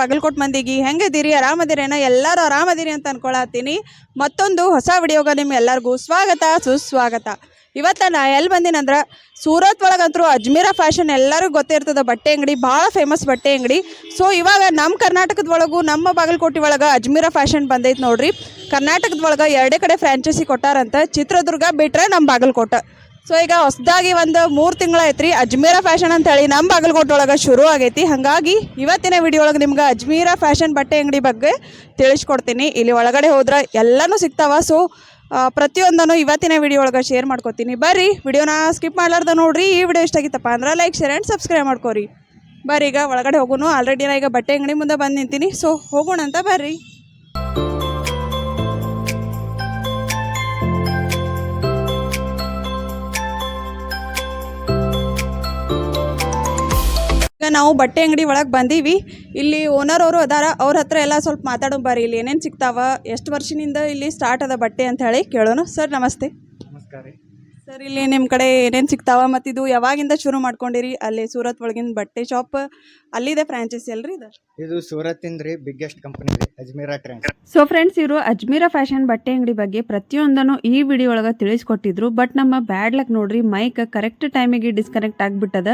ಬಾಗಲಕೋಟ್ ಮಂದಿಗೆ ಹೆಂಗಿದ್ದೀರಿ ಆರಾಮದಿರೇನ? ಎಲ್ಲರೂ ಆರಾಮದಿರಿ ಅಂತ ಅನ್ಕೊಳತ್ತೀನಿ. ಮತ್ತೊಂದು ಹೊಸ ವಿಡಿಯೋಗ ನಿಮ್ಗೆ ಎಲ್ಲರಿಗೂ ಸ್ವಾಗತ, ಸುಸ್ವಾಗತ. ಇವತ್ತು ನಾ ಎಲ್ಲಿ ಬಂದಿನಂದ್ರೆ, ಸೂರತ್ ಒಳಗಂತರೂ ಅಜ್ಮೀರ ಫ್ಯಾಷನ್ ಎಲ್ಲರಿಗೂ ಗೊತ್ತಿರ್ತದೆ ಬಟ್ಟೆ ಅಂಗಡಿ, ಭಾಳ ಫೇಮಸ್ ಬಟ್ಟೆ ಅಂಗಡಿ. ಸೊ ಇವಾಗ ನಮ್ಮ ಕರ್ನಾಟಕದ ಒಳಗೂ ನಮ್ಮ ಬಾಗಲಕೋಟೆ ಒಳಗೆ ಅಜ್ಮೀರ ಫ್ಯಾಷನ್ ಬಂದೈತೆ ನೋಡ್ರಿ. ಕರ್ನಾಟಕದ ಒಳಗೆ ಎರಡೇ ಕಡೆ ಫ್ರಾಂಚೈಸಿ ಕೊಟ್ಟಾರಂತ ಚಿತ್ರದುರ್ಗ ಬಿಟ್ಟರೆ ನಮ್ಮ ಬಾಗಲಕೋಟೆ. ಸೊ ಈಗ ಹೊಸದಾಗಿ ಒಂದು ಮೂರು ತಿಂಗಳಾಯ್ತ್ರಿ ಅಜ್ಮೀರ ಫ್ಯಾಷನ್ ಅಂತ ಹೇಳಿ ನಮ್ಮ ಬಾಗಲಕೋಟೆ ಒಳಗೆ ಶುರು ಆಗೈತಿ. ಹಾಗಾಗಿ ಇವತ್ತಿನ ವಿಡಿಯೋ ಒಳಗೆ ನಿಮ್ಗೆ ಅಜ್ಮೀರ ಫ್ಯಾಷನ್ ಬಟ್ಟೆ ಅಂಗಡಿ ಬಗ್ಗೆ ತಿಳಿಸ್ಕೊಡ್ತೀನಿ. ಇಲ್ಲಿ ಒಳಗಡೆ ಹೋದ್ರೆ ಎಲ್ಲನೂ ಸಿಗ್ತಾವ. ಸೊ ಪ್ರತಿಯೊಂದನ್ನು ಇವತ್ತಿನ ವಿಡಿಯೋ ಒಳಗೆ ಶೇರ್ ಮಾಡ್ಕೊತೀನಿ. ಬರ್ರಿ, ವಿಡಿಯೋನ ಸ್ಕಿಪ್ ಮಾಡ್ಲಾರ್ದ ನೋಡ್ರಿ. ಈ ವಿಡಿಯೋ ಇಷ್ಟ ಆಗಿತ್ತಪ್ಪ ಅಂದ್ರೆ ಲೈಕ್, ಶೇರ್ ಆ್ಯಂಡ್ ಸಬ್ಸ್ಕ್ರೈಬ್ ಮಾಡ್ಕೊರಿ. ಬರ್ರಿ, ಈಗ ಒಳಗಡೆ ಹೋಗೋನು. ಆಲ್ರೆಡಿ ನಾ ಈಗ ಬಟ್ಟೆ ಅಂಗಡಿ ಮುಂದೆ ಬಂದು ನಿಂತೀನಿ. ಸೊ ಹೋಗೋಣ ಅಂತ ಬರ್ರಿ. ನಾವು ಬಟ್ಟೆ ಅಂಗಡಿ ಒಳಗೆ ಬಂದೀವಿ. ಇಲ್ಲಿ ಓನರ್ ಅವರು ಅದಾರ. ಅವ್ರ ಹತ್ರ ಎಲ್ಲ ಸ್ವಲ್ಪ ಮಾತಾಡೋ ಬರ್ರಿ ಇಲ್ಲಿ ಏನೇನು ಸಿಗ್ತಾವ? ಎಷ್ಟು ವರ್ಷದಿಂದ ಇಲ್ಲಿ ಸ್ಟಾರ್ಟ್ ಅದ ಬಟ್ಟೆ ಅಂತ ಹೇಳಿ ಕೇಳೋಣ. ಸರ್, ನಮಸ್ತೆ. ನಮಸ್ಕಾರ ರೀ. ಸರ್ ಇಲ್ಲಿ ನಿಮ್ಮ ಕಡೆ ಏನೇನು ಸಿಗ್ತಾವ ಮತ್ತು ಇದು ಯಾವಾಗಿಂದ ಶುರು ಮಾಡ್ಕೊಂಡಿರಿ? ಅಲ್ಲಿ ಸೂರತ್ ಒಳಗಿನ ಬಟ್ಟೆ ಶಾಪ್ ಅಲ್ಲಿದೆ ಫ್ರಾಂಚೈಸಿ ಅಲ್ರಿ ಇದು? ಇದು ಸೂರತ್ತಿಂದ ರೀ ಬಿಗ್ಗೆಸ್ಟ್ ಕಂಪನಿ ರೀ ಅಜ್ಮೀರಾ ಟ್ರೆಂಡ್ ಸೊ ಫ್ರೆಂಡ್ಸ್ ಇವರು ಅಜ್ಮೀರಾ ಫ್ಯಾಷನ್ ಬಟ್ಟೆ ಅಂಗಡಿ ಬಗ್ಗೆ ಪ್ರತಿಯೊಂದನ್ನು ಈ ವಿಡಿಯೋ ಒಳಗೆ ತಿಳಿಸ್ಕೊಟ್ಟಿದ್ರು ಬಟ್ ನಮ್ಮ ಬ್ಯಾಡ್ ಲಕ್ ನೋಡ್ರಿ ಮೈಕ್ ಕರೆಕ್ಟ್ ಟೈಮಿಗೆ ಡಿಸ್ಕನೆಕ್ಟ್ ಆಗಿಬಿಟ್ಟದ.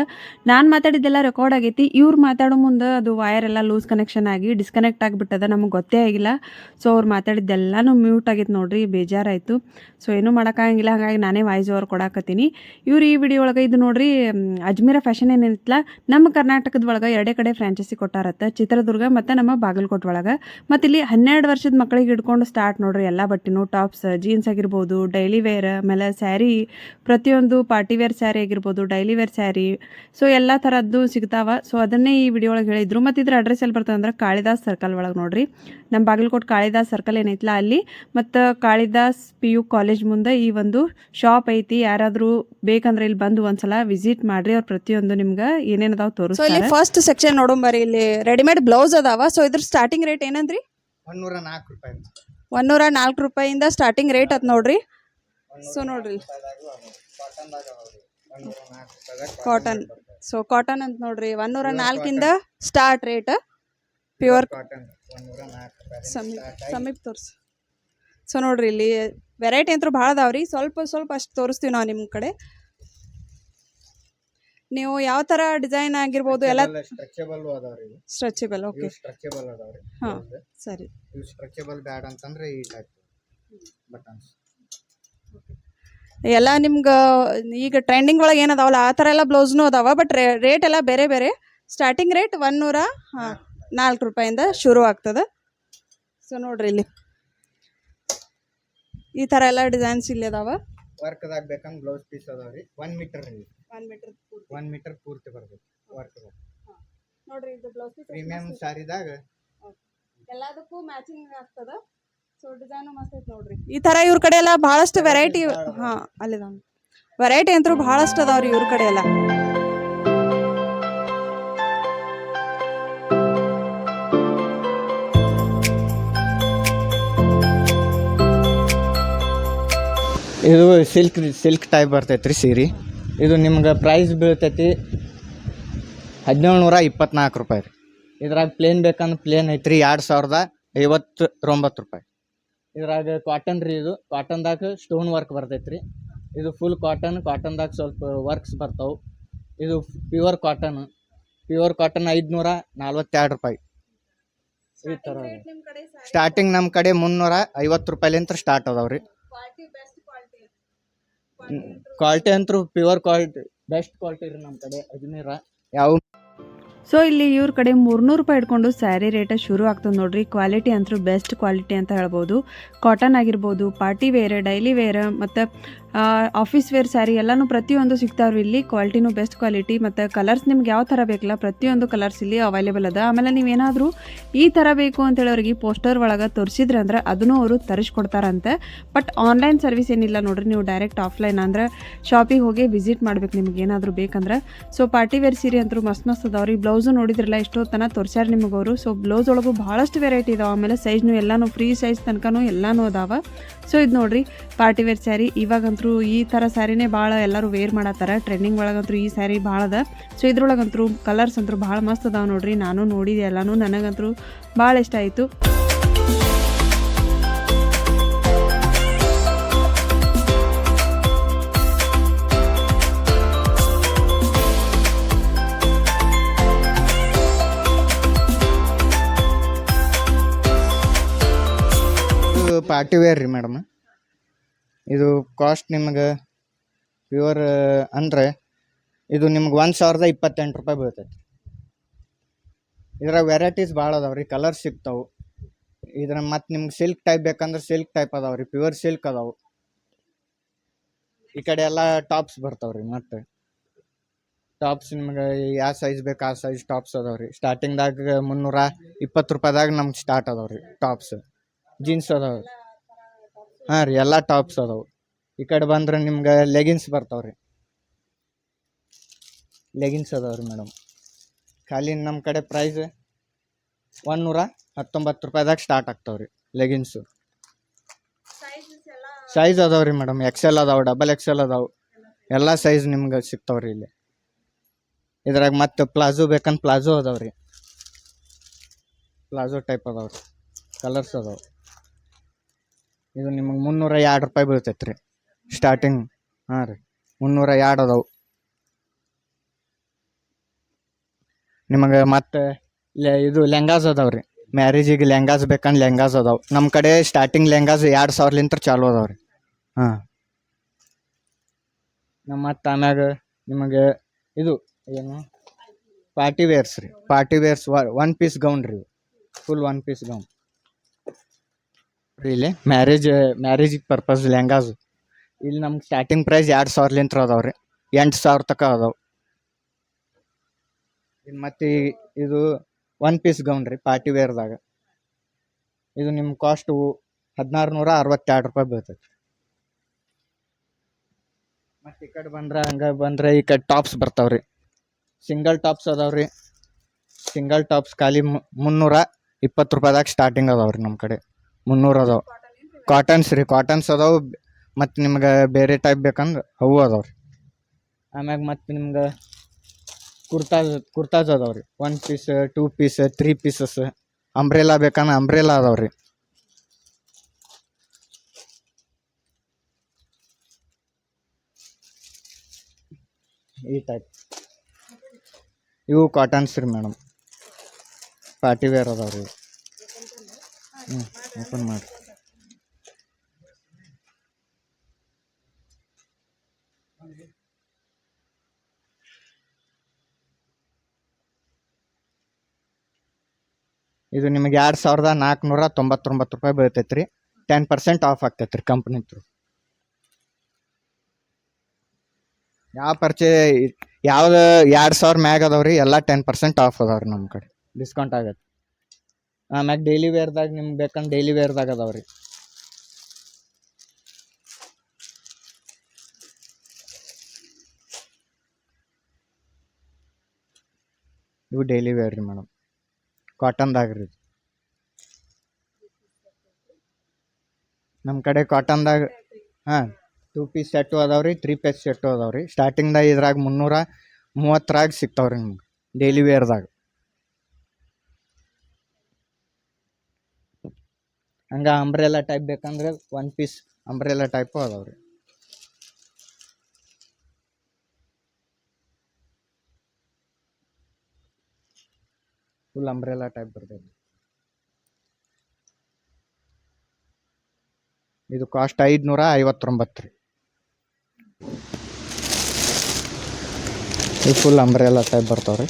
ನಾನು ಮಾತಾಡಿದ್ದೆಲ್ಲ ರೆಕಾರ್ಡ್ ಆಗೈತಿ ಇವ್ರು ಮಾತಾಡೋ ಮುಂದೆ ಅದು ವೈರ್ ಎಲ್ಲ ಲೂಸ್ ಕನೆಕ್ಷನ್ ಆಗಿ ಡಿಸ್ಕನೆಕ್ಟ್ ಆಗಿಬಿಟ್ಟದ ನಮಗೆ ಗೊತ್ತೇ ಆಗಿಲ್ಲ. ಸೊ ಅವ್ರು ಮಾತಾಡಿದ್ದೆಲ್ಲನೂ ಮ್ಯೂಟ್ ಆಗಿತ್ತು ನೋಡ್ರಿ ಬೇಜಾರಾಯಿತು. ಸೊ ಏನೂ ಮಾಡೋಕ್ಕಾಗಂಗಿಲ್ಲ ಹಾಗಾಗಿ ನಾನೇ ವಾಯ್ಸ್ ಓವರ್ ಕೊಡಾಕತ್ತೀನಿ. ಇವ್ರು ಈ ವಿಡಿಯೋ ಒಳಗೆ ಇದು ನೋಡ್ರಿ ಅಜ್ಮೀರ ಅಜ್ಮೀರಾ ಫ್ಯಾಷನ್ ಏನಿತ್ತಲ್ಲ ನಮ್ಮ ಕರ್ನಾಟಕದ ಒಳಗೆ ಎರಡೇ ಕಡೆ ಫ್ರಾಂಚೈಸಿ ಕೊಟ್ಟಾರತ್ತ. ಚಿತ್ರದುರ್ಗ ಮತ್ತು ನಮ್ಮ ಬಾಗಲಕೋಟೆ ಒಳಗೆ. ಮತ್ತು ಇಲ್ಲಿ ಹನ್ನೆರಡು ವರ್ಷದ ಮಕ್ಕಳಿಗೆ ಹಿಡ್ಕೊಂಡು ಸ್ಟಾರ್ಟ್ ನೋಡ್ರಿ ಎಲ್ಲ ಬಟ್ಟೆನೂ. ಟಾಪ್ಸ್ ಜೀನ್ಸ್ ಆಗಿರ್ಬೋದು ಡೈಲಿ ವೇರ್ ಆಮೇಲೆ ಸ್ಯಾರಿ ಪ್ರತಿಯೊಂದು ಪಾರ್ಟಿ ವೇರ್ ಸ್ಯಾರಿ ಆಗಿರ್ಬೋದು ಡೈಲಿ ವೇರ್ ಸ್ಯಾರಿ ಸೊ ಎಲ್ಲ ಥರದ್ದು ಸಿಗ್ತಾವೆ. ಸೊ ಅದನ್ನೇ ಈ ವಿಡಿಯೋ ಒಳಗೆ ಹೇಳಿದ್ರು. ಮತ್ತು ಇದ್ರ ಅಡ್ರೆಸ್ ಎಲ್ಲಿ ಬರ್ತದೆ ಅಂದ್ರೆ ಕಾಳಿದಾಸ್ ಸರ್ಕಲ್ ಒಳಗೆ ನೋಡ್ರಿ. ನಮ್ಮ ಬಾಗಲಕೋಟೆ ಕಾಳಿದಾಸ್ ಸರ್ಕಲ್ ಏನೈತಲ್ಲ ಅಲ್ಲಿ? ಮತ್ತು ಕಾಳಿದಾಸ್ ಪಿ ಯು ಕಾಲೇಜ್ ಮುಂದೆ ಈ ಒಂದು ಶಾಪ್ ಐತಿ. ಯಾರಾದರೂ ಬೇಕಂದ್ರೆ ಇಲ್ಲಿ ಬಂದು ಒಂದ್ಸಲ ವಿಸಿಟ್ ಮಾಡ್ರಿ ಅವ್ರು ಪ್ರತಿಯೊಂದು ನಿಮ್ಗೆ ಏನೇನದಾವ್ ಸೊ ಇಲ್ಲಿ ತೋರಿಸ್ತಾರೆ ಫಸ್ಟ್ ಸೆಕ್ಷನ್ ನೋಡೋಂಬರಿ ಇಲ್ಲಿ ರೆಡಿಮೇಡ್ ಬ್ಲೌಸ್ ಅದಾವ. ಸೊ ಇದ್ರ ಸ್ಟಾರ್ಟಿಂಗ್ ರೇಟ್ ಏನಂದ್ರಿ? ಒಂದೂರ ನಾಲ್ಕು ರೂಪಾಯಿ ಒಂದೂರ ನಾಲ್ಕು ರೂಪಾಯಿಂದ ಸ್ಟಾರ್ಟಿಂಗ್ ರೇಟ್ ಅದ್ ನೋಡ್ರಿ. ಸೊ ನೋಡ್ರಿ. ಅದಾವ ನಾಲ್ಕು ರೂಪಾಯಿದಾಗ ಕಾಟನ್ ಸೊ ಕಾಟನ್ ಅಂತ ನೋಡ್ರಿ. ಒಂದೂರ ನಾಲ್ಕಿಂದ ಸ್ಟಾರ್ಟ್ ರೇಟ್ ಪ್ಯೂರ್ ಕಾಟನ್ ಒಂದೂರ ನಾಲ್ಕು ರೂಪಾಯಿ ಸಮೀಪ್ ಸಮೀಪ್ ತೋರ್ಸಿ. ಸೊ ನೋಡ್ರಿ ಇಲ್ಲಿ ವೆರೈಟಿ ಅಂತೂ ಭಾಳ ಅದಾವ್ರಿ ಸ್ವಲ್ಪ ಸ್ವಲ್ಪ ಅಷ್ಟು ತೋರಿಸ್ತೀವಿ ನಾವು ನಿಮ್ಮ ಕಡೆ. ನೀವು ಯಾವ ತರ ಡಿಸೈನ್ ಆಗಿರ್ಬೋದು ಎಲ್ಲ ಸ್ಟ್ರೆಚಬಲ್ ಅದಾವ್ರಿ ಸ್ಟ್ರೆಚಬಲ್ ಓಕೆ ಸ್ಟ್ರೆಚಬಲ್ ಅದಾವ್ರಿ ಹಾ. ಸರಿ. ಇವು ಸ್ಟ್ರೆಚಬಲ್ ಬ್ಯಾಡ್ ಅಂತಂದ್ರೆ ಈ ಟೈಪ್ ಬಟನ್ಸ್ ಎಲ್ಲ ನಿಮ್ಗೆ ಈಗ ಟ್ರೆಂಡಿಂಗ್ ಒಳಗೆ ಏನದಾವಲ್ಲ ಆ ಥರ ಎಲ್ಲ ಬ್ಲೌಸ್ನೂ ಅದಾವ ಬಟ್ ರೇಟ್ ಎಲ್ಲ ಬೇರೆ ಬೇರೆ. ಸ್ಟಾರ್ಟಿಂಗ್ ರೇಟ್ ಒನ್ನೂರ ನಾಲ್ಕು ರೂಪಾಯಿಂದ ಶುರು ಆಗ್ತದೆ. ಸೊ ನೋಡ್ರಿ ಇಲ್ಲಿ. ಈ ಥರ ಎಲ್ಲ ಡಿಸೈನ್ಸ್ ಇಲ್ಲಿ ಅದಾವ? ವರ್ಕ್ದಾಗ ಬೇಕಂದ್ರೆ ಬ್ಲೌಸ್ ಪೀಸ್ ಅದಾವ ರೀ. ಒನ್ ಮೀಟರ್ ರೀ ಒನ್ ಮೀಟರ್ ಒನ್ ಮೀಟರ್ ಪೂರ್ತಿ ಬರ್ಬೇಕು ವರ್ಕ್ದಾಗ ನೋಡಿ ಇದು ಬ್ಲೌಸ್ ಪ್ರೀಮಿಯಂ ಸಾರಿದಾಗ ಎಲ್ಲದಕ್ಕೂ ಮ್ಯಾಚಿಂಗ್ ಆಗ್ತದ? ಸೊ ಡಿಸೈನು ಮಸ್ತ್ ಐತೆ ನೋಡ್ರಿ. ಈ ಥರ ಇವ್ರ ಕಡೆ ಎಲ್ಲ ಭಾಳಷ್ಟು ವೆರೈಟಿ ಹಾಂ ಅಲ್ಲಿದ ವೆರೈಟಿ ಅಂತೂ ಭಾಳಷ್ಟು ರೀ ಇವ್ರ ಕಡೆ ಎಲ್ಲ. ಇದು ಸಿಲ್ಕ್ ಸಿಲ್ಕ್ ಟೈಪ್ ಬರ್ತೈತೆ ರೀ ಸೀರೆ. ಇದು ನಿಮ್ಗೆ ಪ್ರೈಸ್ ಬೀಳ್ತೈತಿ ಹದಿನೇಳು ನೂರ ಇಪ್ಪತ್ನಾಲ್ಕು ರೂಪಾಯಿ ರೀ. ಇದ್ರಾಗ ಪ್ಲೇನ್ ಬೇಕಂದ್ರೆ ಪ್ಲೇನ್ ಐತ್ರಿ ಎರಡು ಸಾವಿರದ ಐವತ್ತು ಒಂಬತ್ತು ರೂಪಾಯಿ. ಇದ್ರಾಗ ಕಾಟನ್ ರೀ ಇದು. ಕಾಟನ್ದಾಗ ಸ್ಟೋನ್ ವರ್ಕ್ ಬರ್ತೈತೆ ರೀ ಇದು ಫುಲ್ ಕಾಟನ್ ಕಾಟನ್ದಾಗ ಸ್ವಲ್ಪ ವರ್ಕ್ಸ್ ಬರ್ತಾವೆ. ಇದು ಪ್ಯೂರ್ ಕಾಟನ್ ಪ್ಯೂರ್ ಕಾಟನ್ ಐದುನೂರ ನಲ್ವತ್ತೆರಡು ರೂಪಾಯಿ. ಈ ಥರ ಸ್ಟಾರ್ಟಿಂಗ್ ನಮ್ಮ ಕಡೆ ಮುನ್ನೂರ ಐವತ್ತು ರೂಪಾಯಿಲಿಂತ ಸ್ಟಾರ್ಟ್ ಅದಾವೆ ರೀ ಕ್ವಾಲಿಟಿ ಅಂತೂ ಪ್ಯೂರ್ ಕ್ವಾಲಿಟಿ, ಬೆಸ್ಟ್ ಕ್ವಾಲಿಟಿ ರೀ ನಮ್ಮ ಕಡೆ ಅಜ್ಮೀರ ಯಾವ ಸೊ ಇಲ್ಲಿ ಇವ್ರ ಕಡೆ ಮೂರ್ನೂರು ರೂಪಾಯಿ ಇಟ್ಕೊಂಡು ಸ್ಯಾರಿ ರೇಟ ಶುರು ಆಗ್ತದೆ ನೋಡ್ರಿ. ಕ್ವಾಲಿಟಿ ಅಂತೂ ಬೆಸ್ಟ್ ಕ್ವಾಲಿಟಿ ಅಂತ ಹೇಳ್ಬೋದು. ಕಾಟನ್ ಆಗಿರ್ಬೋದು ಪಾರ್ಟಿ ವೇರ್ ಡೈಲಿ ವೇರ್ ಮತ್ತು ಆಫೀಸ್ ವೇರ್ ಸ್ಯಾರಿ ಎಲ್ಲನೂ ಪ್ರತಿಯೊಂದು ಸಿಗ್ತಾವ್ರಿ ಇಲ್ಲಿ. ಕ್ವಾಲಿಟಿನೂ ಬೆಸ್ಟ್ ಕ್ವಾಲಿಟಿ ಮತ್ತು ಕಲರ್ಸ್ ನಿಮ್ಗೆ ಯಾವ ಥರ ಬೇಕಲ್ಲ ಪ್ರತಿಯೊಂದು ಕಲರ್ಸ್ ಇಲ್ಲಿ ಅವೈಲೇಬಲ್ ಅದ. ಆಮೇಲೆ ನೀವೇನಾದರೂ ಈ ಥರ ಬೇಕು ಅಂತೇಳಿ ಅವ್ರಿಗೆ ಪೋಸ್ಟರ್ ಒಳಗೆ ತೋರಿಸಿದ್ರೆ ಅಂದ್ರೆ ಅದನ್ನು ಅವರು ತರಿಸ್ಕೊಡ್ತಾರಂತೆ. ಬಟ್ ಆನ್ಲೈನ್ ಸರ್ವಿಸ್ ಏನಿಲ್ಲ ನೋಡ್ರಿ, ನೀವು ಡೈರೆಕ್ಟ್ ಆಫ್ಲೈನ್ ಅಂದ್ರೆ ಶಾಪಿಗೆ ಹೋಗಿ ವಿಸಿಟ್ ಮಾಡ್ಬೇಕು ನಿಮ್ಗೆ ಏನಾದರೂ ಬೇಕಂದ್ರೆ. ಸೊ ಪಾರ್ಟಿ ವೇರ್ ಸೀರೆ ಅಂತೂ ಮಸ್ತ್ ಮಸ್ತ್ ಅದಾವ್ರಿ. ಬ್ಲೌಸು ನೋಡಿದ್ರಲ್ಲ ಎಷ್ಟೋ ತನಕ ತೋರಿಸ್ಯಾರ ನಿಮಗೆ ಅವರು. ಸೊ ಬ್ಲೌಸ್ ಒಳಗೂ ಭಾಳಷ್ಟು ವೆರೈಟಿ ಇದಾವೆ. ಆಮೇಲೆ ಸೈಜ್ನು ಎಲ್ಲಾನು ಫ್ರೀ ಸೈಜ್ ತನಕನೂ ಎಲ್ಲಾನು ಅದಾವ. ಸೊ ಇದು ನೋಡ್ರಿ ಪಾರ್ಟಿ ವೇರ್ ಸ್ಯಾರಿ ಇವಾಗಂತೂ ಅಂತೂ ಈ ಥರ ಸ್ಯಾರಿನೇ ಭಾಳ ಎಲ್ಲರೂ ವೇರ್ ಮಾಡತ್ತಾರ. ಟ್ರೆಂಡಿಂಗ್ ಒಳಗಂತೂ ಈ ಸ್ಯಾರಿ ಭಾಳ ಅದ ಸೊ ಇದ್ರೊಳಗಂತೂ ಕಲರ್ಸ್ ಅಂತೂ ಭಾಳ ಮಸ್ತ್ ಅದಾವೆ ನೋಡ್ರಿ. ನಾನು ನೋಡಿದೆ ಎಲ್ಲಾನು. ನನಗಂತೂ ಭಾಳ ಇಷ್ಟ ಆಯಿತು. ಪಾರ್ಟಿ ವೇರ್ ರೀ ಮೇಡಮ್ ಇದು ಕಾಸ್ಟ್ ನಿಮ್ಗೆ ಪ್ಯೂರ್ ಅಂದರೆ ಇದು ನಿಮ್ಗೆ ಒಂದು ಸಾವಿರದ ಇಪ್ಪತ್ತೆಂಟು ರೂಪಾಯಿ ಬೀಳ್ತೈತಿ. ಇದ್ರಾಗ ವೆರೈಟೀಸ್ ಭಾಳ ಅದಾವೆ ರೀ ಕಲರ್ ಸಿಗ್ತಾವೆ. ಇದ್ರ ಮತ್ತು ನಿಮ್ಗೆ ಸಿಲ್ಕ್ ಟೈಪ್ ಬೇಕಂದ್ರೆ ಸಿಲ್ಕ್ ಟೈಪ್ ಅದಾವೆ ರೀ ಪ್ಯೂರ್ ಸಿಲ್ಕ್ ಅದಾವೆ. ಈ ಕಡೆ ಎಲ್ಲ ಟಾಪ್ಸ್ ಬರ್ತಾವೆ ರೀ ಮತ್ತು. ಟಾಪ್ಸ್ ನಿಮ್ಗೆ ಯಾವ ಸೈಜ್ ಬೇಕು ಆ ಸೈಜ್ ಟಾಪ್ಸ್ ಅದಾವೆ ರೀ ಸ್ಟಾರ್ಟಿಂಗ್ದಾಗ ಮುನ್ನೂರ ಇಪ್ಪತ್ತು ರೂಪಾಯಿದಾಗ ನಮ್ಗೆ ಸ್ಟಾರ್ಟ್ ಅದಾವೆ ರೀ ಟಾಪ್ಸ್ ಜೀನ್ಸ್ ಅದಾವೆ. ಹಾಂ ರೀ, ಎಲ್ಲ ಟಾಪ್ಸ್ ಅದಾವೆ. ಈ ಕಡೆ ಬಂದ್ರೆ ನಿಮ್ಗೆ ಲೆಗಿನ್ಸ್ ಬರ್ತಾವೆ ರೀ ಲೆಗಿನ್ಸ್ ಅದಾವೆ ರೀ ಮೇಡಮ್ ಖಾಲಿ ನಮ್ಮ ಕಡೆ ಪ್ರೈಸ್ ಒನ್ನೂರ ಹತ್ತೊಂಬತ್ತು ರೂಪಾಯಿದಾಗ ಸ್ಟಾರ್ಟ್ ಆಗ್ತಾವೆ ರೀ ಲೆಗಿನ್ಸು ಸೈಜ್ ಅದಾವೆ ರೀ ಮೇಡಮ್ ಎಕ್ಸೆಲ್ ಅದಾವೆ ಡಬಲ್ ಎಕ್ಸೆಲ್ ಅದಾವೆ. ಎಲ್ಲ ಸೈಜ್ ನಿಮ್ಗೆ ಸಿಗ್ತಾವೆ ರೀ ಇಲ್ಲಿ. ಇದ್ರಾಗ ಮತ್ತೆ ಪ್ಲಾಜೋ ಬೇಕಂದ್ರೆ ಪ್ಲಾಜೋ ಅದಾವೆ ರೀ ಪ್ಲಾಜೋ ಟೈಪ್ ಅದಾವೆ ರೀ ಕಲರ್ಸ್ ಅದಾವೆ. ಇದು ನಿಮಗೆ ಮುನ್ನೂರ ಎರಡು ರೂಪಾಯಿ ಬೀಳ್ತೈತೆ ರೀ ಸ್ಟಾರ್ಟಿಂಗ್ ಹಾಂ ರೀ. ಮುನ್ನೂರ ಎರಡು ಅದಾವು. ನಿಮಗೆ ಮತ್ತೆ ಇದು ಲೆಂಗಾಸ್ ಅದಾವೆ ರೀ. ಮ್ಯಾರೇಜಿಗೆ ಲೆಂಗಾಸ್ ಬೇಕಂದ್ರೆ ಲೆಂಗಾಸ್ ಅದಾವೆ. ನಮ್ಮ ಕಡೆ ಸ್ಟಾರ್ಟಿಂಗ್ ಲೆಂಗಾಸ್ ಎರಡು ಸಾವಿರಲಿಂತ ಚಾಲು ಅದಾವೆ ರೀ. ಹಾಂ. ನಮ್ಮ ಮತ್ತು ಆಮ್ಯಾಗ ನಿಮಗೆ ಇದು ಏನು? ಪಾರ್ಟಿ ವೇರ್ಸ್ ರೀ. Party wears one piece gown ರೀ. ಫುಲ್ ಒನ್ ಪೀಸ್ ಗೌನ್ ಇಲ್ಲಿ ಮ್ಯಾರೇಜ್ ಮ್ಯಾರೇಜ್ ಪರ್ಪಸ್ ಲೆಹಂಗಾಸ್ ಇಲ್ಲಿ ನಮ್ಗೆ ಸ್ಟಾರ್ಟಿಂಗ್ ಪ್ರೈಸ್ ಎರಡು ಸಾವಿರಲಿಂತ್ರ ಅದಾವೆ ರೀ. ಎಂಟು ಸಾವಿರ ತನಕ ಅದಾವೆ. ಮತ್ತು ಇದು ಒನ್ ಪೀಸ್ ಗೌನ್ ರೀ ಪಾರ್ಟಿ ವೇರ್ದಾಗ ಇದು ನಿಮ್ಮ ಕಾಸ್ಟು ಹದಿನಾರು ನೂರ ಅರವತ್ತೆರಡು ರೂಪಾಯಿ ಬೀಳ್ತೈತಿ. ಮತ್ತು ಈ ಕಡೆ ಬಂದ್ರೆ ಹಂಗೆ ಬಂದ್ರೆ ಈ ಕಡೆ ಟಾಪ್ಸ್ ಬರ್ತಾವೆ ರೀ. ಸಿಂಗಲ್ ಟಾಪ್ಸ್ ಅದಾವೆ ರೀ. ಸಿಂಗಲ್ ಟಾಪ್ಸ್ ಖಾಲಿ ಮುನ್ನೂರ ಇಪ್ಪತ್ತು ರೂಪಾಯಿದಾಗ ಸ್ಟಾರ್ಟಿಂಗ್ ಅದಾವೆ ರೀ ನಮ್ಮ ಕಡೆ. ಮುನ್ನೂರು ಅದಾವೆ. ಕಾಟನ್ಸ್ ರೀ ಕಾಟನ್ಸ್ ಅದಾವೆ. ಮತ್ತು ನಿಮ್ಗೆ ಬೇರೆ ಟೈಪ್ ಬೇಕಂದ್ರೆ ಅವು ಅದಾವೆ ರೀ ಆಮ್ಯಾಗ ಮತ್ತು ನಿಮ್ಗೆ ಕುರ್ತಾಸ್ ಕುರ್ತಾಸ್ ಅದಾವೆ ರೀ one piece two piece three pieces umbrella ಬೇಕಂದ್ರೆ ಅಂಬ್ರೆಲಾ ಅದಾವೆ ರೀ ಈ ಟೈಪ್ ಇವು ಕಾಟನ್ಸ್ ರೀ ಮೇಡಮ್ ಪಾರ್ಟಿ ವೇರ್ ಅದಾವೆ ರೀ ಹ್ಞೂ ಓಪನ್ ಮಾಡಿ. ಇದು ನಿಮಗೆ ಎರಡು ಸಾವಿರದ ನಾಲ್ಕುನೂರ ತೊಂಬತ್ತೊಂಬತ್ತು ರೂಪಾಯಿ ಬೀಳ್ತೈತೆ ರೀ ಟೆನ್ ಪರ್ಸೆಂಟ್ ಆಫ್ ಆಗ್ತೈತೆ ರೀ ಕಂಪ್ನಿ ತ್ರೂ. ಯಾವ ಪರ್ಚೇ ಯಾವ್ದು ಎರಡು ಸಾವಿರ ಮ್ಯಾಗ ಅದಾವೆ ರೀ ಎಲ್ಲ ಟೆನ್ ಪರ್ಸೆಂಟ್ ಆಫ್ ಅದಾವೆ ರೀ ನಮ್ಮ ಕಡೆ. ಡಿಸ್ಕೌಂಟ್ ಆಗತ್ತೆ. ಆಮ್ಯಾಗ ಡೈಲಿ ವೇರ್ದಾಗ ನಿಮ್ಗೆ ಬೇಕಂದ್ರೆ ಡೈಲಿ ವೇರ್ದಾಗ ಅದಾವೆ ರೀ ಇವು ಡೈಲಿ ವೇರ್ ರೀ ಮೇಡಮ್. ಕಾಟನ್ದಾಗ ರೀ ನಮ್ಮ ಕಡೆ ಕಾಟನ್ದಾಗ ಹಾಂ ಟೂ ಪೀಸ್ ಸೆಟ್ಟು ಅದಾವೆ ರೀ ತ್ರೀ ಪೀಸ್ ಸೆಟ್ಟು ಅದಾವೆ ರೀ ಸ್ಟಾರ್ಟಿಂಗ್ದಾಗ ಇದ್ರಾಗ ಮುನ್ನೂರ ಮೂವತ್ತರಾಗ ಸಿಗ್ತಾವೆ ರೀ ನಿಮ್ಗೆ ಡೈಲಿ ವೇರ್ದಾಗ ಹಂಗೆ ಅಂಬ್ರೆಲ್ಲ ಟೈಪ್ ಬೇಕಂದ್ರೆ ಒನ್ ಪೀಸ್ ಅಂಬ್ರೆಲ್ಲ ಟೈಪು ಅದಾವೆ ರೀ ಫುಲ್ ಅಂಬ್ರೆಲ್ಲ ಟೈಪ್ ಬರ್ತೈತೆ. ಇದು ಕಾಸ್ಟ್ ಐದುನೂರ ಐವತ್ತೊಂಬತ್ತು ರೀ. ಇದು ಫುಲ್ ಅಂಬ್ರೆಲ್ಲ ಟೈಪ್ ಬರ್ತಾವೆ ರೀ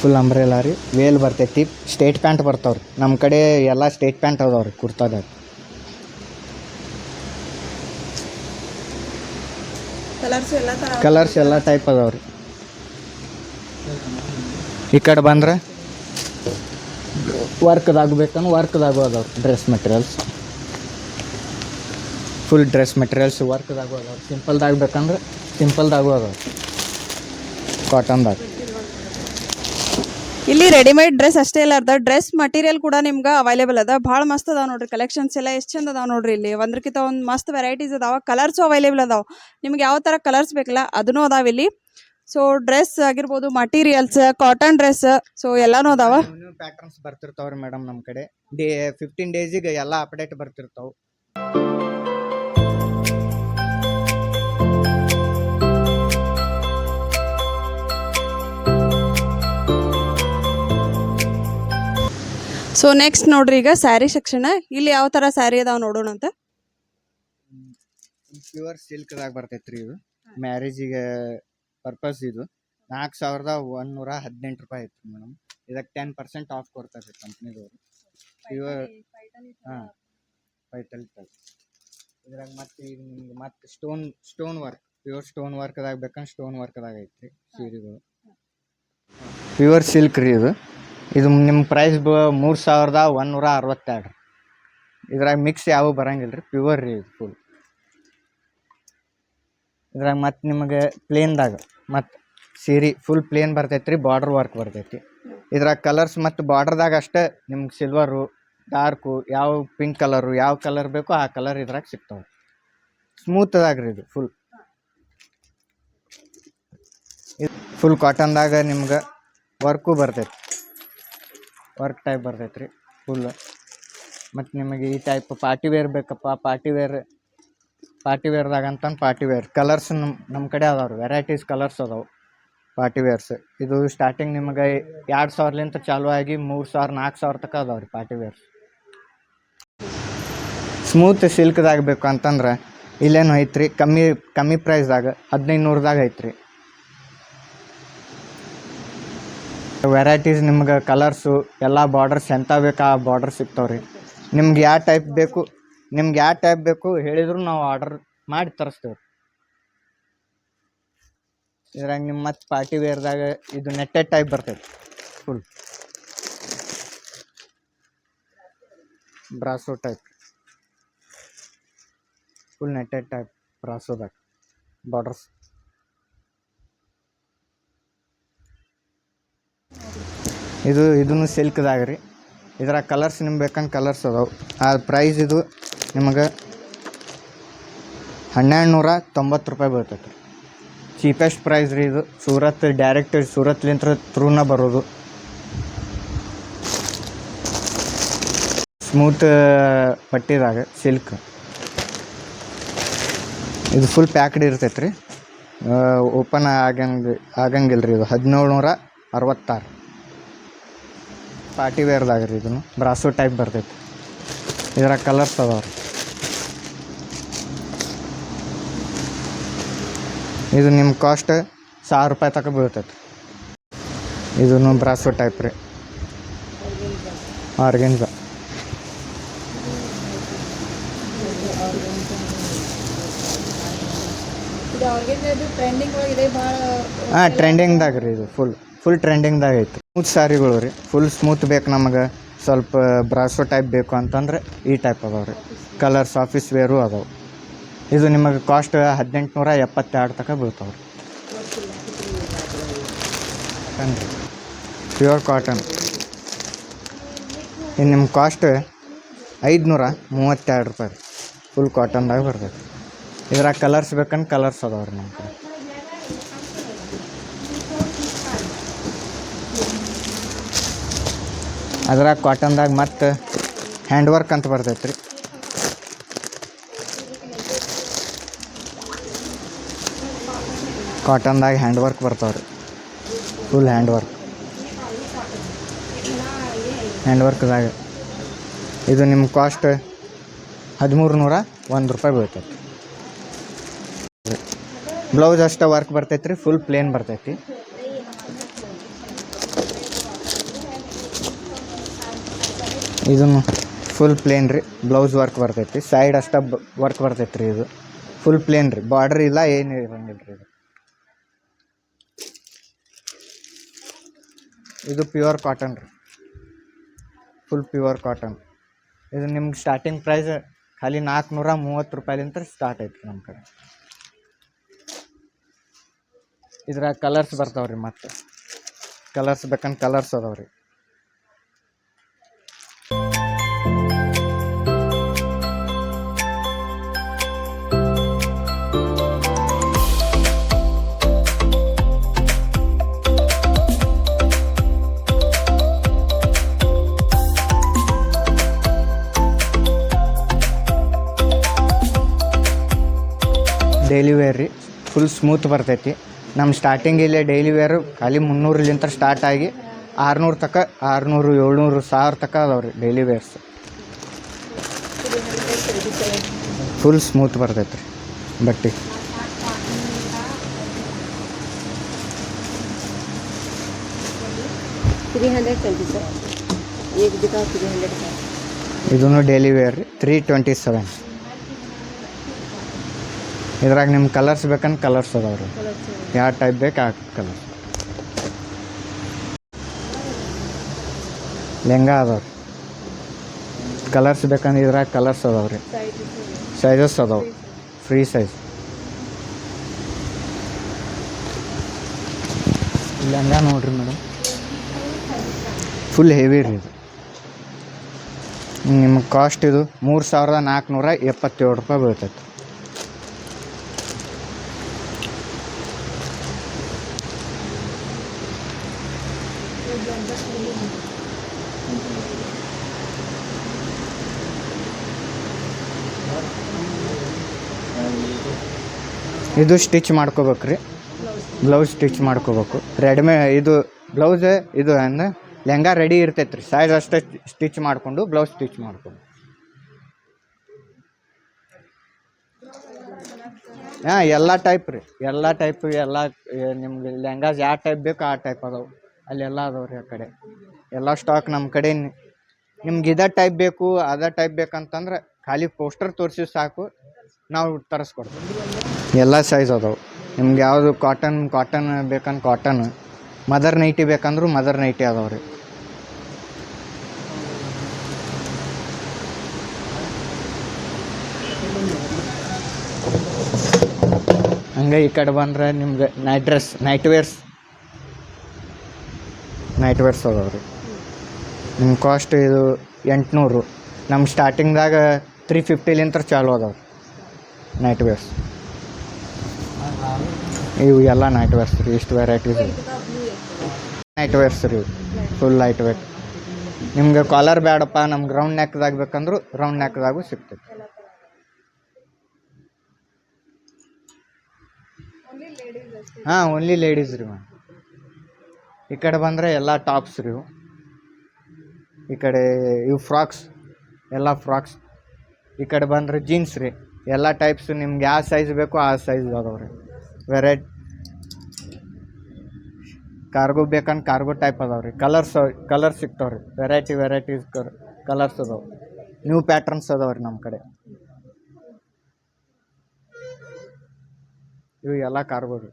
ಫುಲ್ ಅಂಬ್ರೆಲಾ ರೀ. ವೇಲ್ ಬರ್ತೈತಿ. ಸ್ಟೇಟ್ ಪ್ಯಾಂಟ್ ಬರ್ತಾವ್ರಿ. ನಮ್ಮ ಕಡೆ ಎಲ್ಲ ಸ್ಟೇಟ್ ಪ್ಯಾಂಟ್ ಅದಾವ್ರಿ ರೀ ಕುರ್ತಾದಾಗ ಕಲರ್ಸ್ ಎಲ್ಲ ಟೈಪ್ ಅದಾವ್ರಿ. ಈ ಕಡೆ ಬಂದ್ರೆ ವರ್ಕ್ದಾಗ ಬೇಕಂದ್ರೆ ವರ್ಕ್ದಾಗೂ ಅದಾವೆ dress materials full dress materials ವರ್ಕ್ದಾಗೂ ಅದಾವೆ. ಸಿಂಪಲ್ದಾಗ ಬೇಕಂದ್ರೆ ಸಿಂಪಲ್ದಾಗೂ ಅದಾವೆ. ಕಾಟನ್ದಾಗ ಇಲ್ಲಿ ರೆಡಿಮೇಡ್ ಡ್ರೆಸ್ ಅಷ್ಟೇ ಇಲ್ಲ ಅರ್ಧ. ಡ್ರೆಸ್ ಮಟೀರಿಯಲ್ ಕೂಡ ನಿಮ್ಗೆ ಅವೈಲೇಬಲ್ ಅದ. ಭಾಳ ಮಸ್ತ್ ಅದಾವ ನೋಡ್ರಿ. ಕಲೆಕ್ಷನ್ಸ್ ಎಲ್ಲ ಎಷ್ಟು ಚಂದ ಅದಾವ ನೋಡ್ರಿ ಇಲ್ಲಿ. ಒಂದ್ರಕ್ಕಿಂತ ಒಂದು ಮಸ್ತ್ ವೆರೈಟೀಸ್ ಅದಾವ. ಕಲರ್ಸು ಅವೈಲೇಬಲ್ ಅದಾವ. ನಿಮ್ಗೆ ಯಾವ ಥರ ಕಲರ್ಸ್ ಬೇಕಲ್ಲ ಅದನ್ನೂ ಅದಾವ ಇಲ್ಲಿ. ಸೊ ಡ್ರೆಸ್ ಆಗಿರ್ಬೋದು ಮಟೀರಿಯಲ್ಸ್ ಕಾಟನ್ ಡ್ರೆಸ್ ಸೊ ಎಲ್ಲಾನು ಅದಾವ. ಪ್ಯಾಟರ್ನ್ಸ್ ಬರ್ತಿರ್ತಾವ್ರಿ ಮೇಡಮ್ ನಮ್ಮ ಕಡೆ. ಡೇ ಫಿಫ್ಟೀನ್ ಡೇಸಿಗೆ ಎಲ್ಲ ಅಪ್ಡೇಟ್ ಬರ್ತಿರ್ತಾವೆ. ಸೊ ನೆಕ್ಸ್ಟ್ ನೋಡ್ರಿ ಈಗ ಸ್ಯಾರಿ ಸೆಕ್ಷನ್ ಇಲ್ಲಿ ಯಾವ ತರ ಸ್ಯಾರಿ ಅದಾವ ನೋಡೋಣ ಅಂತ. ಪ್ಯೂರ್ ಸಿಲ್ಕ್ದಾಗ ಬರ್ತೈತ್ರಿ ಇದು. ಮ್ಯಾರೇಜಿಗೆ ಪರ್ಪಸ್ ಇದು. ನಾಲ್ಕು ಸಾವಿರದ ಒಂದೂರ ಹದಿನೆಂಟು ರೂಪಾಯಿ ಐತ್ರಿ ಮೇಡಮ್ ಇದಕ್ಕೆ ಟೆನ್ ಪರ್ಸೆಂಟ್ ಆಫ್ ಕೊಡ್ತಾರೆ ರೀ ಕಂಪ್ನಿದವರು ಪ್ಯೂರ್ ಹಾಂ ಪೈತಲ್ ಟೈಪ್ ಇದ್ರಾಗ ಮತ್ತೆ ಈಗ ನಿಮ್ಗೆ ಮತ್ತೆ stone stone work pure stone ವರ್ಕ್ದಾಗ ಬೇಕಂದ್ರೆ ಸ್ಟೋನ್ ವರ್ಕ್ದಾಗ ಐತ್ರಿ ಸೀರೆಗಳು. ಪ್ಯೂರ್ ಸಿಲ್ಕ್ ರೀ ಇದು. ಇದು ನಿಮ್ಮ ಪ್ರೈಸ್ ಬ ಮೂರು ಸಾವಿರದ ಒಂದೂರ ಅರವತ್ತೆರಡು. ಇದ್ರಾಗ ಮಿಕ್ಸ್ ಯಾವ ಬರಂಗಿಲ್ಲ ರೀ ಪ್ಯೂರ್ ರೀ ಇದು ಫುಲ್ ಇದ್ರಾಗ ಮತ್ತು ನಿಮಗೆ ಪ್ಲೇನ್ದಾಗ ಮತ್ತು ಸೀರೆ ಫುಲ್ ಪ್ಲೇನ್ ಬರ್ತೈತೆ ರೀ ಬಾರ್ಡ್ರ್ ವರ್ಕ್ ಬರ್ತೈತಿ. ಇದ್ರಾಗ ಕಲರ್ಸ್ ಮತ್ತು ಬಾರ್ಡ್ರ್ದಾಗ ಅಷ್ಟೇ ನಿಮ್ಗೆ ಸಿಲ್ವರು ಡಾರ್ಕು ಯಾವ ಪಿಂಕ್ ಕಲರು ಯಾವ ಕಲರ್ ಬೇಕೋ ಆ ಕಲರ್ ಇದ್ರಾಗ ಸಿಗ್ತಾವೆ. ಸ್ಮೂತ್ ರೀ ಇದು ಫುಲ್ ಫುಲ್ ಕಾಟನ್ದಾಗ ನಿಮ್ಗೆ ವರ್ಕು ಬರ್ತೈತಿ. ವರ್ಕ್ ಟೈಪ್ ಬರ್ತೈತೆ ರೀ ಫುಲ್ ಮತ್ತು ನಿಮಗೆ ಈ ಟೈಪ್ ಪಾರ್ಟಿ ವೇರ್ ಬೇಕಪ್ಪ ಪಾರ್ಟಿ ವೇರ್ ಪಾರ್ಟಿ ವೇರ್ದಾಗ ಅಂತಂದು ಪಾರ್ಟಿ ವೇರ್ ಕಲರ್ಸ್ ನಮ್ಮ ನಮ್ಮ ಕಡೆ ಅದಾವೆ ರೀ ವೆರೈಟೀಸ್ ಕಲರ್ಸ್ ಅದಾವೆ ಪಾರ್ಟಿ ವೇರ್ಸ್ ಇದು ಸ್ಟಾರ್ಟಿಂಗ್ ನಿಮಗೆ ಎರಡು ಸಾವಿರಲಿಂತ ಚಾಲು ಆಗಿ ಮೂರು ಸಾವಿರ ನಾಲ್ಕು ಸಾವಿರ ತನಕ ಅದಾವೆ ರೀ ಪಾರ್ಟಿ ವೇರ್ಸ್ ಸ್ಮೂತ್ ಸಿಲ್ಕ್ದಾಗ ಬೇಕು ಅಂತಂದ್ರೆ ಇಲ್ಲೇನು ಐತ್ರಿ, ಕಮ್ಮಿ ಕಮ್ಮಿ ಪ್ರೈಸ್ದಾಗ ಹದಿನೈದು ನೂರದಾಗ ಐತ್ರಿ. ವೆರೈಟೀಸ್ ನಿಮ್ಗೆ ಕಲರ್ಸು ಎಲ್ಲ ಬಾರ್ಡರ್ಸ್ ಎಂತ ಬೇಕು ಆ ಬಾರ್ಡರ್ ಸಿಗ್ತಾವೆ ರೀ ನಿಮ್ಗೆ ಯಾವ ಟೈಪ್ ಬೇಕು, ನಿಮ್ಗೆ ಯಾವ ಟೈಪ್ ಬೇಕು ಹೇಳಿದ್ರು ನಾವು ಆರ್ಡರ್ ಮಾಡಿ ತರಿಸ್ತೇವೆ ಇದ್ರಾಗ ನಿಮ್ಮ ಮತ್ತೆ ಪಾರ್ಟಿ ವೇರ್ದಾಗ ಇದು ನೆಟ್ಟೆಡ್ ಟೈಪ್ ಬರ್ತೈತೆ full brasso type full netted type ಬ್ರಾಸೋದಾಗ borders ಇದು ಇದನ್ನು ಸಿಲ್ಕ್ದಾಗ ರೀ. ಇದ್ರಾಗ ಕಲರ್ಸ್ ನಿಮ್ಗೆ ಬೇಕಂತ ಕಲರ್ಸ್ ಅದಾವೆ. ಆ ಪ್ರೈಸ್ ಇದು ನಿಮಗೆ ಹನ್ನೆರಡು ನೂರ ತೊಂಬತ್ತು ರೂಪಾಯಿ ಬೀಳ್ತೈತೆ ಚೀಪೆಸ್ಟ್ ಪ್ರೈಸ್ ರೀ ಇದು. ಸೂರತ್ ಡೈರೆಕ್ಟ್ ಸೂರತ್ಲಿಂತ ಥ್ರೂನ ಬರೋದು. ಸ್ಮೂತ್ ಪಟ್ಟಿದಾಗ ಸಿಲ್ಕ್ ಇದು ಫುಲ್ ಪ್ಯಾಕ್ಡ್ ಇರ್ತೈತೆ ರೀ ಓಪನ್ ಆಗಂಗ ಆಗಂಗಿಲ್ಲ ರೀ ಇದು. ಹದಿನೇಳು ನೂರ ಅರವತ್ತಾರು ಪಾರ್ಟಿ ವೇರ್ದಾಗ ರೀ ಇದನ್ನು. ಬ್ರಾಸೋ ಟೈಪ್ ಬರ್ತೈತಿ. ಇದ್ರಾಗ ಕಲರ್ಸ್ ಅದಾವ ಇದು ನಿಮ್ಮ ಕಾಸ್ಟ್ ಸಾವಿರ ರೂಪಾಯಿ ತನಕ ಬೀಳ್ತೈತಿ. ಇದನ್ನು ಬ್ರಾಸೋ ಟೈಪ್ ರೀ. ಆರ್ಗೆನ್ಸ ಹಾಂ ಟ್ರೆಂಡಿಂಗ್ದಾಗ ರೀ ಇದು ಫುಲ್ ಫುಲ್ ಟ್ರೆಂಡಿಂಗ್ದಾಗ ಐತಿ. ಸ್ಮೂತ್ ಸ್ಯಾರಿಗಳು ರೀ. ಫುಲ್ ಸ್ಮೂತ್ ಬೇಕು ನಮಗೆ. ಸ್ವಲ್ಪ ಬ್ರಾಸೋ ಟೈಪ್ ಬೇಕು ಅಂತಂದ್ರೆ ಈ ಟೈಪ್ ಅದಾವೆ ರೀ. ಕಲರ್ಸ್ ಆಫೀಸ್ ವೇರು ಅದಾವೆ. ಇದು ನಿಮಗೆ ಕಾಸ್ಟ್ ಹದಿನೆಂಟುನೂರ ಎಪ್ಪತ್ತೆರಡು ತನಕ ಬೀಳ್ತಾವೆ ರೀ. ಪ್ಯೂರ್ ಕಾಟನ್ ಇನ್ನು ನಿಮ್ಮ ಕಾಸ್ಟ್ ಐದುನೂರ ಮೂವತ್ತೆರಡು ರೂಪಾಯಿ ರೀ. ಫುಲ್ ಕಾಟನ್ದಾಗ ಬರ್ತೈತೆ. ಇದ್ರಾಗ ಕಲರ್ಸ್ ಬೇಕಂದ್ರೆ ಕಲರ್ಸ್ ಅದಾವೆ ರೀ ನಮ್ಮ ಕಡೆ ಅದ್ರಾಗ ಕಾಟನ್ದಾಗ ಮತ್ತು ಹ್ಯಾಂಡ್ ವರ್ಕ್ ಅಂತ ಬರ್ತೈತೆ ರೀ ಕಾಟನ್ದಾಗ ಹ್ಯಾಂಡ್ ವರ್ಕ್ ಬರ್ತಾವೆ ರೀ ಫುಲ್ ಹ್ಯಾಂಡ್ ವರ್ಕ್ ಹ್ಯಾಂಡ್ ವರ್ಕ್ದಾಗ ಇದು ನಿಮ್ಮ ಕಾಸ್ಟ್ ಹದಿಮೂರು ನೂರ ಒಂದು ರೂಪಾಯಿ ಬೀಳ್ತೈತಿ ಬ್ಲೌಸ್ ಅಷ್ಟೇ ವರ್ಕ್ ಬರ್ತೈತೆ ರೀ ಫುಲ್ ಪ್ಲೇನ್ ಬರ್ತೈತಿ. ಇದನ್ನು ಫುಲ್ ಪ್ಲೇನ್ ರೀ. ಬ್ಲೌಸ್ ವರ್ಕ್ ಬರ್ತೈತಿ. ಸೈಡ್ ಅಷ್ಟ ವರ್ಕ್ ಬರ್ತೈತೆ ರೀ ಇದು. ಫುಲ್ ಪ್ಲೇನ್ ರೀ. ಬಾರ್ಡರ್ ಇಲ್ಲ, ಏನು ಇರಂಗಿಲ್ಲ ರೀ ಇದು. ಇದು ಪ್ಯೂರ್ ಕಾಟನ್ ರೀ. ಫುಲ್ ಪ್ಯೂರ್ ಕಾಟನ್ ಇದು ನಿಮ್ಗೆ ಸ್ಟಾರ್ಟಿಂಗ್ ಪ್ರೈಸ್ ಖಾಲಿ ನಾಲ್ಕುನೂರ ಮೂವತ್ತು ರೂಪಾಯಿಲಿಂದ ಸ್ಟಾರ್ಟ್ ಐತೆ ನಮ್ಮ ಕಡೆ. ಇದ್ರಾಗ ಕಲರ್ಸ್ ಬರ್ತಾವೆ ರೀ ಮತ್ತೆ. ಕಲರ್ಸ್ ಬೇಕಂದ್ರೆ ಕಲರ್ಸ್ ಅದಾವ್ರಿ. ರೀ ಡೈಲಿ ವೇರ್ ರೀ. ಫುಲ್ ಸ್ಮೂತ್ ಬರ್ತೈತಿ. ನಮ್ಮ ಸ್ಟಾರ್ಟಿಂಗ್ ಇಲ್ಲೇ ಡೈಲಿ ವೇರು ಖಾಲಿ ಮುನ್ನೂರಲಿಂತ ಸ್ಟಾರ್ಟ್ ಆಗಿ ಆರುನೂರು ತನಕ ಆರುನೂರು ಏಳ್ನೂರು ಸಾವಿರ ತನಕ ಅದಾವೆ ರೀ ಡೈಲಿ ವೇರ್ಸ್ ಫುಲ್ ಸ್ಮೂತ್ ಬರ್ತೈತೆ ರೀ ಬಟ್ಟೆ ಇದೂ ಡೈಲಿ ವೇರ್ ರೀ ತ್ರೀ ಟ್ವೆಂಟಿ ಸೆವೆನ್ ಇದ್ರಾಗ ನಿಮ್ಮ ಕಲರ್ಸ್ ಬೇಕಂದ್ರೆ ಕಲರ್ಸ್ ಅದಾವ ರೀ ಯಾವ ಟೈಪ್ ಬೇಕು ಆ ಕಲರ್ ಲೆಹಂಗಾ ಅದಾವೆ. ರೀ ಕಲರ್ಸ್ ಬೇಕಂದ್ರೆ ಇದ್ರಾಗ ಕಲರ್ಸ್ ಅದಾವ ರೀ ಸೈಜಸ್ ಅದಾವ. ಫ್ರೀ ಸೈಜ್ ಲೆಹಂಗಾ ನೋಡ್ರಿ ಮೇಡಮ್ ಫುಲ್ ಹೆವಿ ರೀ ಇದು. ನಿಮ್ಮ ಕಾಸ್ಟ್ ಇದು ಮೂರು ಸಾವಿರದ ನಾಲ್ಕುನೂರ ಎಪ್ಪತ್ತೇಳು ರೂಪಾಯಿ ಬೀಳ್ತೈತೆ. ಇದು ಸ್ಟಿಚ್ ಮಾಡ್ಕೋಬೇಕು ರೀ. ಬ್ಲೌಸ್ ಸ್ಟಿಚ್ ಮಾಡ್ಕೋಬೇಕು. ರೆಡಿಮೇ ಇದು ಬ್ಲೌಸ್ ಇದು ಅಂದರೆ ಲೆಹಂಗ ರೆಡಿ ಇರ್ತೈತೆ ರೀ. ಸೈಜ್ ಅಷ್ಟೇ ಸ್ಟಿಚ್ ಮಾಡಿಕೊಂಡು ಬ್ಲೌಸ್ ಸ್ಟಿಚ್ ಮಾಡ್ಕೊಂಡು. ಹಾಂ ಎಲ್ಲ ಟೈಪ್ ರೀ. ಎಲ್ಲ ಟೈಪ್ ಎಲ್ಲ ನಿಮ್ಗೆ ಲೆಹಂಗಾಸ್ ಯಾವ ಟೈಪ್ ಬೇಕು ಆ ಟೈಪ್ ಅದಾವೆ. ಅಲ್ಲೆಲ್ಲ ಅದಾವೆ ರೀ ಆ ಕಡೆ. ಎಲ್ಲ ಸ್ಟಾಕ್ ನಮ್ಮ ಕಡೆ ನಿಮ್ಗೆ ಇದೇ ಟೈಪ್ ಬೇಕು, ಅದೇ ಟೈಪ್ ಬೇಕಂತಂದ್ರೆ ಖಾಲಿ ಪೋಸ್ಟರ್ ತೋರಿಸಿ ಸಾಕು, ನಾವು ತರಿಸ್ಕೊಡ್ತೀವಿ. ಎಲ್ಲ ಸೈಜ್ ಅದಾವೆ. ನಿಮ್ಗೆ ಯಾವುದು ಕಾಟನ್ ಕಾಟನ್ ಬೇಕಂದ್ರೆ ಕಾಟನ್ ಮದರ್ ನೈಟಿ ಬೇಕಂದ್ರೂ ಮದರ್ ನೈಟಿ ಅದಾವೆ ರೀ. ಹಂಗೆ ಈ ಕಡೆ ಬಂದ್ರೆ ನಿಮ್ಗೆ night dress night wears night wears ಅದಾವೆ ರೀ ನಿಮ್ಮ ಕಾಸ್ಟ್ ಇದು ಎಂಟುನೂರು. ನಮ್ಮ ಸ್ಟಾರ್ಟಿಂಗ್ದಾಗ ತ್ರೀ ಫಿಫ್ಟಿಲಿಂತ ಚಾಲು ಅದಾವೆ ನೈಟ್ ವೇರ್ಸ್ ಇವು ಎಲ್ಲ ನೈಟ್ ವೇರ್ಸ್ ರೀ, ಇಷ್ಟು ವೆರೈಟೀಸ್ ನೈಟ್ ವೇರ್ಸ್ ರೀ ಫುಲ್ ಲೈಟ್ ವೇಟ್ ನಿಮ್ಗೆ ಕಾಲರ್ ಬೇಡಪ್ಪ ನಮ್ಗೆ ರೌಂಡ್ ನೆಕ್ದಾಗ ಬೇಕಂದ್ರೂ ರೌಂಡ್ ನೆಕ್ದಾಗು ಸಿಗ್ತೈತೆ ಹಾಂ ಓನ್ಲಿ ಲೇಡೀಸ್ ರೀ ಮ್ಯಾಮ್ ಈ ಕಡೆ ಬಂದರೆ ಎಲ್ಲ ಟಾಪ್ಸ್ ರೀ ಈ ಕಡೆ ಇವು ಫ್ರಾಕ್ಸ್, ಎಲ್ಲ ಫ್ರಾಕ್ಸ್. ಈ ಕಡೆ ಬಂದರೆ ಜೀನ್ಸ್ ರೀ. ಎಲ್ಲ ಟೈಪ್ಸ್ ನಿಮ್ಗೆ ಯಾವ ಸೈಜ್ ಬೇಕೋ ಆ ಸೈಜ್ ಅದಾವೆ ರೀ. ವೆರೈಟ್ ಕಾರ್ಗೋ ಬೇಕಂದ್ರೆ ಕಾರ್ಗೋ ಟೈಪ್ ಅದಾವೆ ರೀ. ಕಲರ್ಸ್ ಕಲರ್ ಸಿಗ್ತಾವೆ ರೀ. ವೆರೈಟಿ ವೆರೈಟೀಸ್ ಕಲರ್ಸ್ ಅದಾವೆ. ನ್ಯೂ ಪ್ಯಾಟ್ರನ್ಸ್ ಅದಾವೆ ರೀ ನಮ್ಮ ಕಡೆ. ಇವು ಎಲ್ಲ ಕಾರ್ಗೋ ರೀ.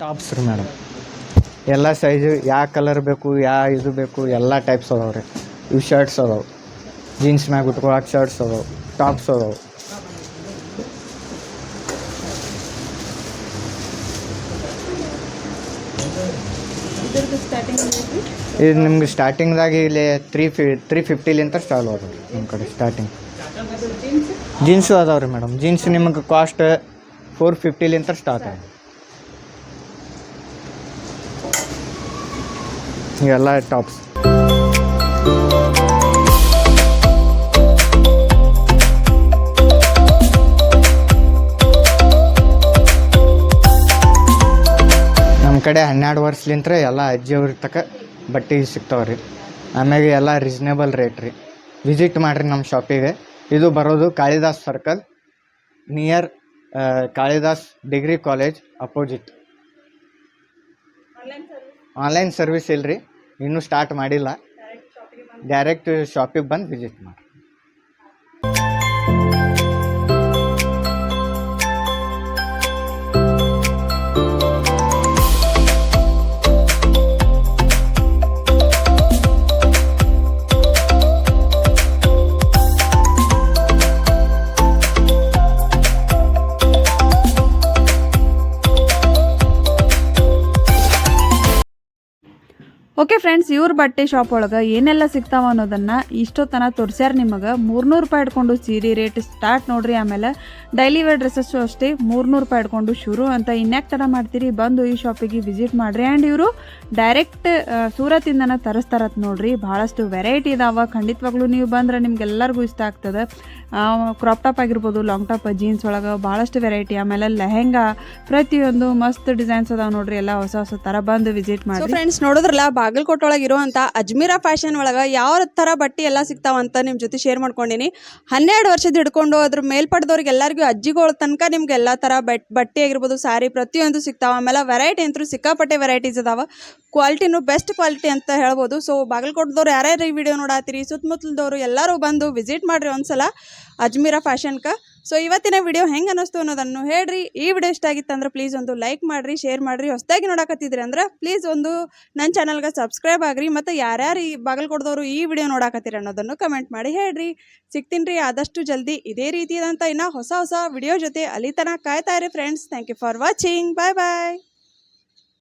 ಟಾಪ್ಸ್ ರೀ ಮೇಡಮ್. ಎಲ್ಲ ಸೈಜು ಯಾವ ಕಲರ್ ಬೇಕು ಯಾವ ಇದು ಬೇಕು ಎಲ್ಲ ಟೈಪ್ಸ್ ಅದಾವೆ ರೀ. ಇವು ಶರ್ಟ್ಸ್ ಅದಾವೆ. ಜೀನ್ಸ್ ಮ್ಯಾಗ ಉಟ್ಕೊಳಕ್ಕೆ ಶರ್ಟ್ಸ್ ಅದಾವೆ. ಟಾಪ್ಸ್ ಅದಾವೆ. ಇದು ನಿಮ್ಗೆ ಸ್ಟಾರ್ಟಿಂಗ್ದಾಗ ಇಲ್ಲಿ ತ್ರೀ ಫಿ ತ್ರೀ ಫಿಫ್ಟಿಲಿಂತ ಸ್ಟಾಲ್ ಅದಾವೆ ರೀ ನಮ್ಮ ಕಡೆ ಸ್ಟಾರ್ಟಿಂಗ್ ಜೀನ್ಸು? ಅದಾವೆ ರೀ ಮೇಡಮ್. ಜೀನ್ಸ್ ನಿಮಗೆ ಕಾಸ್ಟ್ ಫೋರ್ ಫಿಫ್ಟಿಲಿಂತ ಸ್ಟಾರ್ಟ್ ಆಗಿದೆ ಇವೆಲ್ಲ ಟಾಪ್ಸ್ ನಮ್ಮ ಕಡೆ ಹನ್ನೆರಡು ವರ್ಷಲಿಂತ್ರ ಎಲ್ಲ ಅಜ್ಜಿಯವ್ರ ತಕ ಬಟ್ಟೆ ಸಿಗ್ತಾವೆ ರೀ ಆಮ್ಯಾಗೆ ಎಲ್ಲ ರೀಸ್ನೇಬಲ್ ರೇಟ್ ರೀ. ವಿಸಿಟ್ ಮಾಡಿರಿ ನಮ್ಮ ಶಾಪಿಗೆ ಇದು ಬರೋದು Kalidas circle near Kalidas degree college opposite online service ಇಲ್ರಿ ಇನ್ನೂ ಸ್ಟಾರ್ಟ್ ಮಾಡಿಲ್ಲ. ಡೈರೆಕ್ಟ್ ಶಾಪಿಗೆ ಬಂದು ವಿಸಿಟ್ ಮಾಡಿ. ಓಕೆ ಫ್ರೆಂಡ್ಸ್ ಇವ್ರ ಬಟ್ಟೆ ಶಾಪ್ ಒಳಗೆ ಏನೆಲ್ಲ ಸಿಗ್ತಾವ ಅನ್ನೋದನ್ನು ಇಷ್ಟೊತ್ತನ ತೋರಿಸ್ಯಾರ ನಿಮಗೆ. ಮೂರ್ನೂರು ರೂಪಾಯಿ ಇಟ್ಕೊಂಡು ಸೀರೆ ರೇಟ್ ಸ್ಟಾರ್ಟ್ ನೋಡ್ರಿ, ಆಮೇಲೆ ಡೈಲಿ ವೇರ್ ಡ್ರೆಸ್ಸಸ್ಸು ಅಷ್ಟೇ ಮೂರ್ನೂರು ರೂಪಾಯಿ ಇಟ್ಕೊಂಡು ಶುರು ಅಂತ ಇನ್ಯಾಕೆ ಥರ ಮಾಡ್ತೀರಿ? ಬಂದು ಈ ಶಾಪಿಗೆ ವಿಸಿಟ್ ಮಾಡಿರಿ. ಆ್ಯಂಡ್ ಇವರು ಡೈರೆಕ್ಟ್ ಸೂರತ್ತಿಂದನ ತರಿಸ್ತಾರತ್ ನೋಡ್ರಿ. ಭಾಳಷ್ಟು ವೆರೈಟಿ ಇದಾವ. ಖಂಡಿತವಾಗ್ಲೂ ನೀವು ಬಂದ್ರೆ ನಿಮ್ಗೆಲ್ಲರಿಗೂ ಇಷ್ಟ ಆಗ್ತದೆ. ಕ್ರಾಪ್ ಟಾಪ್ ಆಗಿರ್ಬೋದು ಲಾಂಗ್ ಟಾಪ್ ಜೀನ್ಸ್ ಒಳಗೆ ಭಾಳಷ್ಟು ವೆರೈಟಿ ಆಮೇಲೆ ಲೆಹೆಂಗಾ ಪ್ರತಿಯೊಂದು ಮಸ್ತ್ ಡಿಸೈನ್ಸ್ ಅದಾವ ನೋಡ್ರಿ. ಎಲ್ಲ ಹೊಸ ಹೊಸ ಥರ ಬಂದು ವಿಸಿಟ್ ಮಾಡಿ ಫ್ರೆಂಡ್ಸ್ ನೋಡಿದ್ರಲ್ಲ ಬಾಗಲಕೋಟೆ ಒಳಗೆ ಇರುವಂಥ ಅಜ್ಮೀರಾ ಫ್ಯಾಷನ್ ಒಳಗೆ ಯಾವ ಥರ ಬಟ್ಟೆ ಎಲ್ಲ ಸಿಗ್ತಾವ ಅಂತ ನಿಮ್ಮ ಜೊತೆ ಶೇರ್ ಮಾಡ್ಕೊಂಡಿನಿ. ಹನ್ನೆರಡು ವರ್ಷದ ಹಿಡ್ಕೊಂಡು ಅದ್ರ ಮೇಲ್ಪಡ್ದವ್ರಿಗೆ ಎಲ್ಲರಿಗೂ ಅಜ್ಜಿಗಳ ತನಕ ನಿಮ್ಗೆ ಎಲ್ಲ ಥರ ಬಟ್ ಬಟ್ಟೆ ಆಗಿರ್ಬೋದು ಸಾರಿ ಪ್ರತಿಯೊಂದು ಸಿಗ್ತಾವ. ಆಮೇಲೆ ವೆರೈಟಿ ಅಂತೂ ಸಿಕ್ಕಾಪಟ್ಟೆ ವೆರೈಟೀಸ್ ಅದಾವ. ಕ್ವಾಲಿಟಿನೂ ಬೆಸ್ಟ್ ಕ್ವಾಲಿಟಿ ಅಂತ ಹೇಳ್ಬೋದು. ಸೊ ಬಾಗಲಕೋಟದವ್ರು ಯಾರ್ಯಾರು ಈ ವಿಡಿಯೋ ನೋಡಾತೀರಿ ಸುತ್ತಮುತ್ತಲದವ್ರು ಎಲ್ಲರೂ ಬಂದು ವಿಸಿಟ್ ಮಾಡಿರಿ ಒಂದ್ಸಲ. ಅಜ್ಮೀರಾ ಫ್ಯಾಷನ್ಗೆ ಸೊ ಇವತ್ತಿನ ವಿಡಿಯೋ ಹೆಂಗೆ ಅನ್ನಿಸ್ತು ಅನ್ನೋದನ್ನು ಹೇಳ್ರಿ. ಈ ವಿಡಿಯೋ ಇಷ್ಟ ಆಗಿತ್ತು ಅಂದ್ರೆ ಪ್ಲೀಸ್ ಒಂದು ಲೈಕ್ ಮಾಡಿರಿ ಶೇರ್ ಮಾಡಿರಿ. ಹೊಸದಾಗಿ ನೋಡಕತ್ತಿದ್ರಿ ಅಂದ್ರೆ ಪ್ಲೀಸ್ ಒಂದು ನನ್ನ ಚಾನಲ್ಗೆ ಸಬ್ಸ್ಕ್ರೈಬ್ ಆಗ್ರಿ ಮತ್ತು ಯಾರ್ಯಾರು ಈ ಬಾಗಲಕೋಟದವರು ಈ ವಿಡಿಯೋ ನೋಡಕತ್ತೀರಿ ಅನ್ನೋದನ್ನು ಕಮೆಂಟ್ ಮಾಡಿ ಹೇಳ್ರಿ. ಸಿಗ್ತೀನಿ ಆದಷ್ಟು ಜಲ್ದಿ. ಇದೇ ರೀತಿಯಾದಂಥ ಇನ್ನೂ ಹೊಸ ಹೊಸ ವಿಡಿಯೋ ಜೊತೆ ಅಲ್ಲಿ ತನಕ ಕಾಯ್ತಾ ಇರಿ friends thank you for watching bye bye